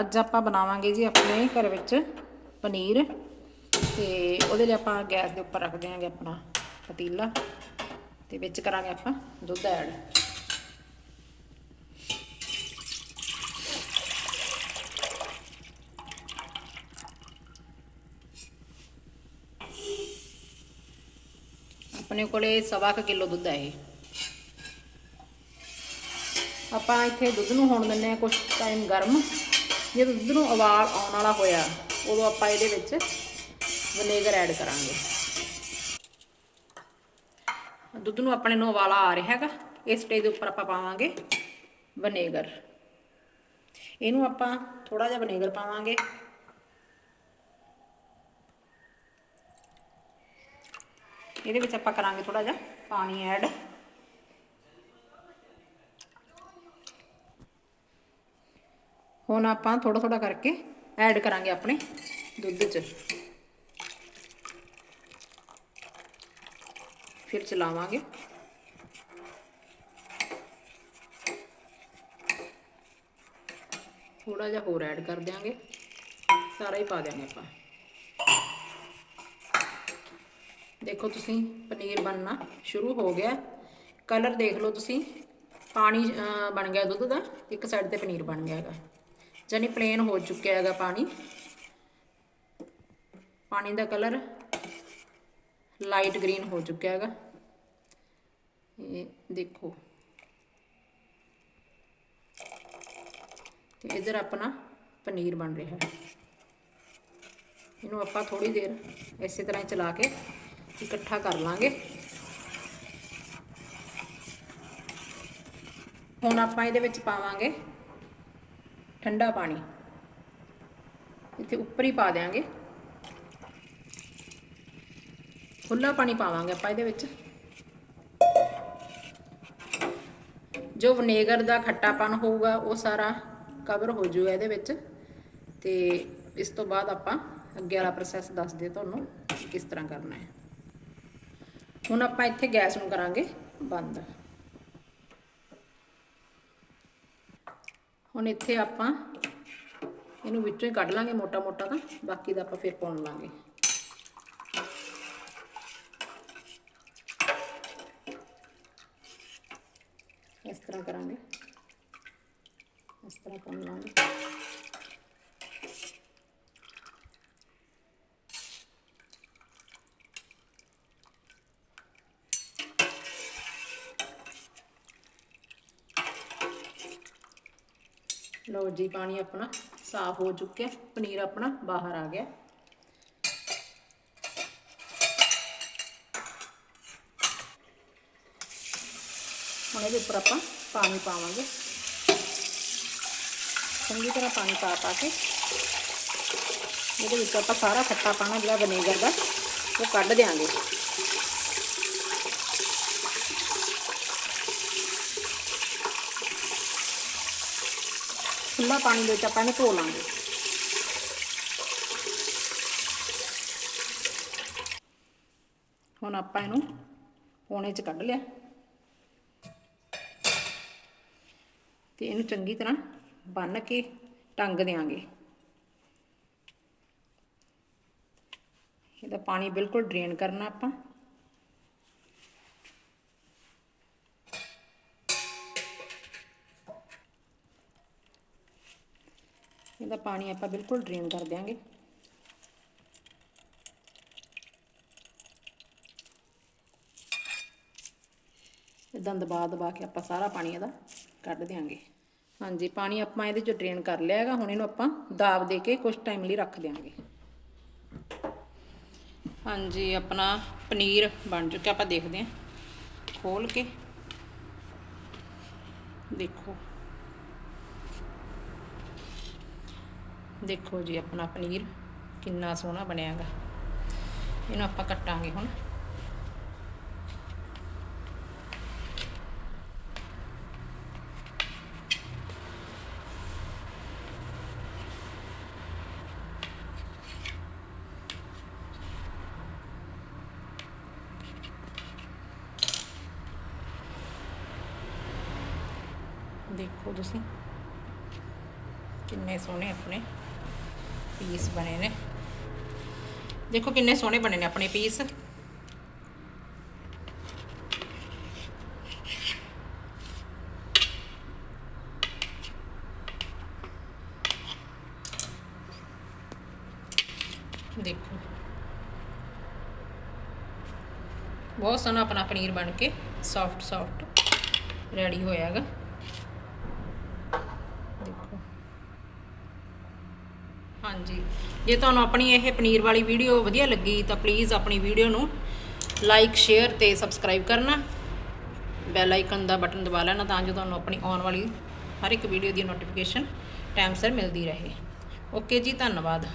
ਅੱਜ ਆਪਾਂ ਬਣਾਵਾਂਗੇ ਜੀ ਆਪਣੇ ਘਰ ਵਿੱਚ ਪਨੀਰ ਤੇ ਉਹਦੇ ਲਈ ਆਪਾਂ ਗੈਸ ਦੇ ਉੱਪਰ ਰੱਖ ਦਿਆਂਗੇ ਆਪਣਾ ਪਤੀਲਾ ਤੇ ਵਿੱਚ ਕਰਾਂਗੇ ਆਪਾਂ ਦੁੱਧ ਐਡ। ਆਪਣੇ ਕੋਲੇ ਸਵਾ ਕੁ ਕਿਲੋ ਦੁੱਧ ਹੈ ਇਹ। ਆਪਾਂ ਇੱਥੇ ਦੁੱਧ ਨੂੰ ਹੋਣ ਦਿੰਦੇ ਆ ਕੁਝ ਟਾਈਮ ਗਰਮ। ਜਦੋਂ ਦੁੱਧ ਨੂੰ ਉਬਾਲ ਆਉਣ ਵਾਲਾ ਹੋਇਆ, ਉਦੋਂ ਆਪਾਂ ਇਹਦੇ ਵਿੱਚ ਵਿਨੇਗਰ ਐਡ ਕਰਾਂਗੇ। ਦੁੱਧ ਨੂੰ ਆਪਣੇ ਨੂੰ ਉਬਾਲਾ ਆ ਰਿਹਾ ਹੈਗਾ, ਇਸ ਸਟੇਜ ਦੇ ਉੱਪਰ ਆਪਾਂ ਪਾਵਾਂਗੇ ਵਿਨੇਗਰ ਇਹਨੂੰ ਆਪਾਂ ਥੋੜਾ ਜਿਹਾ ਵਿਨੇਗਰ ਪਾਵਾਂਗੇ। ਇਹਦੇ ਵਿੱਚ ਆਪਾਂ ਕਰਾਂਗੇ ਥੋੜਾ ਜਿਹਾ ਪਾਣੀ ਐਡ ਹੁਣ ਆਪਾਂ ਥੋੜਾ ਥੋੜਾ ਕਰਕੇ ਐਡ ਕਰਾਂਗੇ ਆਪਣੇ ਦੁੱਧ 'ਚ। ਫਿਰ ਚਲਾਵਾਂਗੇ। ਥੋੜਾ ਜਿਹਾ ਹੋਰ ਐਡ ਕਰ ਦਿਆਂਗੇ। ਸਾਰਾ ਹੀ ਪਾ ਦਿਆਂਗੇ ਆਪਾਂ। ਦੇਖੋ ਤੁਸੀਂ ਪਨੀਰ ਬਣਨਾ ਸ਼ੁਰੂ ਹੋ ਗਿਆ। ਕਲਰ ਦੇਖ ਲਓ ਤੁਸੀਂ। ਪਾਣੀ ਬਣ ਗਿਆ ਦੁੱਧ ਦਾ। ਇੱਕ ਸਾਈਡ ਤੇ ਪਨੀਰ ਬਣ ਗਿਆ ਹੈਗਾ। ਜਾਨੀ ਪਲੇਨ ਹੋ ਚੁੱਕਿਆ ਹੈਗਾ ਪਾਣੀ। ਪਾਣੀ ਦਾ ਕਲਰ ਲਾਈਟ ਗ੍ਰੀਨ ਹੋ ਚੁੱਕਿਆ ਹੈਗਾ। ਇਹ ਦੇਖੋ। ਤੇ ਇਧਰ ਆਪਣਾ ਪਨੀਰ ਬਣ ਰਿਹਾ ਹੈ। ਇਹਨੂੰ ਆਪਾਂ ਥੋੜੀ ਦੇਰ ਇਸੇ ਤਰ੍ਹਾਂ ਹੀ ਚਲਾ ਕੇ ਇਕੱਠਾ ਕਰ ਲਾਂਗੇ। ਹੁਣ ਆਪਾਂ ਇਹਦੇ ਵਿੱਚ ਪਾਵਾਂਗੇ ਠੰਡਾ ਪਾਣੀ। ਇੱਥੇ ਉੱਪਰ ਹੀ ਪਾ ਦੇਾਂਗੇ ਖੁੱਲਾ ਪਾਣੀ ਪਾਵਾਂਗੇ ਆਪਾਂ ਇਹਦੇ ਵਿੱਚ। ਜੋ ਵਿਨੇਗਰ ਦਾ ਖੱਟਾਪਨ ਹੋਊਗਾ, ਉਹ ਸਾਰਾ ਕਵਰ ਹੋ ਜਾਊਗਾ ਇਹਦੇ ਵਿੱਚ। ਤੇ ਇਸ ਤੋਂ ਬਾਅਦ ਆਪਾਂ ਅੱਗੇ ਵਾਲਾ ਪ੍ਰੋਸੈਸ ਦੱਸਦੇ ਤੁਹਾਨੂੰ ਕਿਸ ਤਰ੍ਹਾਂ ਕਰਨਾ ਹੈ। ਹੁਣ ਆਪਾਂ ਇੱਥੇ ਗੈਸ ਨੂੰ ਕਰਾਂਗੇ ਬੰਦ। ਹੁਣ ਇੱਥੇ ਆਪਾਂ ਇਹਨੂੰ ਵਿੱਚੋਂ ਹੀ ਕੱਢ ਲਾਂਗੇ ਮੋਟਾ ਮੋਟਾ ਤਾਂ, ਬਾਕੀ ਦਾ ਆਪਾਂ ਫਿਰ ਪਾਉਣ ਲਾਂਗੇ। ਇਸ ਤਰ੍ਹਾਂ ਕਰਾਂਗੇ। ਇਸ ਤਰ੍ਹਾਂ ਪਾਉਣ ਲਾਂਗੇ। ਲਓ ਜੀ, ਪਾਣੀ ਆਪਣਾ ਸਾਫ਼ ਹੋ ਚੁੱਕਿਆ ਪਨੀਰ ਆਪਣਾ ਬਾਹਰ ਆ ਗਿਆ ਹੁਣ ਇਹਦੇ ਉੱਪਰ ਆਪਾਂ ਪਾਣੀ ਪਾਵਾਂਗੇ। ਚੰਗੀ ਤਰ੍ਹਾਂ ਪਾਣੀ ਪਾ ਪਾ ਕੇ ਇਹਦੇ ਵਿੱਚ ਆਪਾਂ ਸਾਰਾ ਖੱਟਾ ਪਾਣਾ ਜਿਹੜਾ ਵਿਨੇਗਰ ਦਾ, ਉਹ ਕੱਢ ਦਿਆਂਗੇ। ਖੁੱਲਾ ਪਾਣੀ ਦੇ ਵਿੱਚ ਆਪਾਂ ਇਹਨੂੰ ਧੋ ਲਾਂਗੇ। ਹੁਣ ਆਪਾਂ ਇਹਨੂੰ ਪੋਣੇ 'ਚ ਕੱਢ ਲਿਆ। ਤੇ ਇਹਨੂੰ ਚੰਗੀ ਤਰ੍ਹਾਂ ਬੰਨ ਕੇ ਟੰਗ ਦੇਾਂਗੇ ਇਹਦਾ ਪਾਣੀ ਬਿਲਕੁਲ ਡਰੇਨ ਕਰਨਾ ਆਪਾਂ। ਇਹਦਾ ਪਾਣੀ ਆਪਾਂ ਬਿਲਕੁਲ ਡਰੇਨ ਕਰ ਦਿਆਂਗੇ। ਇਦਾਂ ਦਬਾ ਦਬਾ ਕੇ ਆਪਾਂ ਸਾਰਾ ਪਾਣੀ ਇਹਦਾ ਕੱਢ ਦਿਆਂਗੇ। ਹਾਂਜੀ, ਪਾਣੀ ਆਪਾਂ ਇਹਦੇ ਚੋਂ ਡਰੇਨ ਕਰ ਲਿਆ ਹੈਗਾ, ਹੁਣ ਇਹਨੂੰ ਆਪਾਂ ਦਾਬ ਦੇ ਕੇ ਕੁਝ ਟਾਈਮ ਲਈ ਰੱਖ ਦਿਆਂਗੇ। ਹਾਂਜੀ, ਆਪਣਾ ਪਨੀਰ ਬਣ ਚੁੱਕਿਆ, ਆਪਾਂ ਦੇਖਦੇ ਹਾਂ। ਖੋਲ ਕੇ। ਦੇਖੋ। ਦੇਖੋ ਜੀ ਆਪਣਾ ਪਨੀਰ ਕਿੰਨਾ ਸੋਹਣਾ ਬਣਿਆ ਹੈਗਾ ਇਹਨੂੰ ਆਪਾਂ ਕੱਟਾਂਗੇ ਹੁਣ ਦੇਖੋ ਤੁਸੀਂ ਕਿੰਨੇ ਸੋਹਣੇ ਆਪਣੇ ਪੀਸ ਬਣੇ ਨੇ। ਦੇਖੋ ਕਿੰਨੇ ਸੋਹਣੇ ਬਣੇ ਨੇ ਆਪਣੇ ਪੀਸ ਦੇਖੋ। ਬਹੁਤ ਸੋਹਣਾ ਆਪਣਾ ਪਨੀਰ ਬਣ ਕੇ ਸੌਫਟ ਸੌਫਟ ਰੈਡੀ ਹੋਇਆਗਾ ਦੇਖੋ ਹਾਂਜੀ। ਜੇ ਤੁਹਾਨੂੰ ਆਪਣੀ ਇਹ ਪਨੀਰ ਵਾਲੀ ਵੀਡੀਓ ਵਧੀਆ ਲੱਗੀ ਤਾਂ ਪਲੀਜ਼ ਆਪਣੀ ਵੀਡੀਓ ਨੂੰ ਲਾਈਕ ਸ਼ੇਅਰ ਤੇ ਸਬਸਕ੍ਰਾਈਬ ਕਰਨਾ। ਬੈਲ ਆਈਕਨ ਦਾ ਬਟਨ ਦਬਾ ਲੈਣਾ ਤਾਂ ਜੋ ਤੁਹਾਨੂੰ ਆਪਣੀ ਆਉਣ ਵਾਲੀ ਹਰ ਇੱਕ ਵੀਡੀਓ ਦੀ ਨੋਟੀਫਿਕੇਸ਼ਨ ਟਾਈਮ ਸਿਰ ਮਿਲਦੀ ਰਹੇ। ਓਕੇ ਜੀ, ਧੰਨਵਾਦ।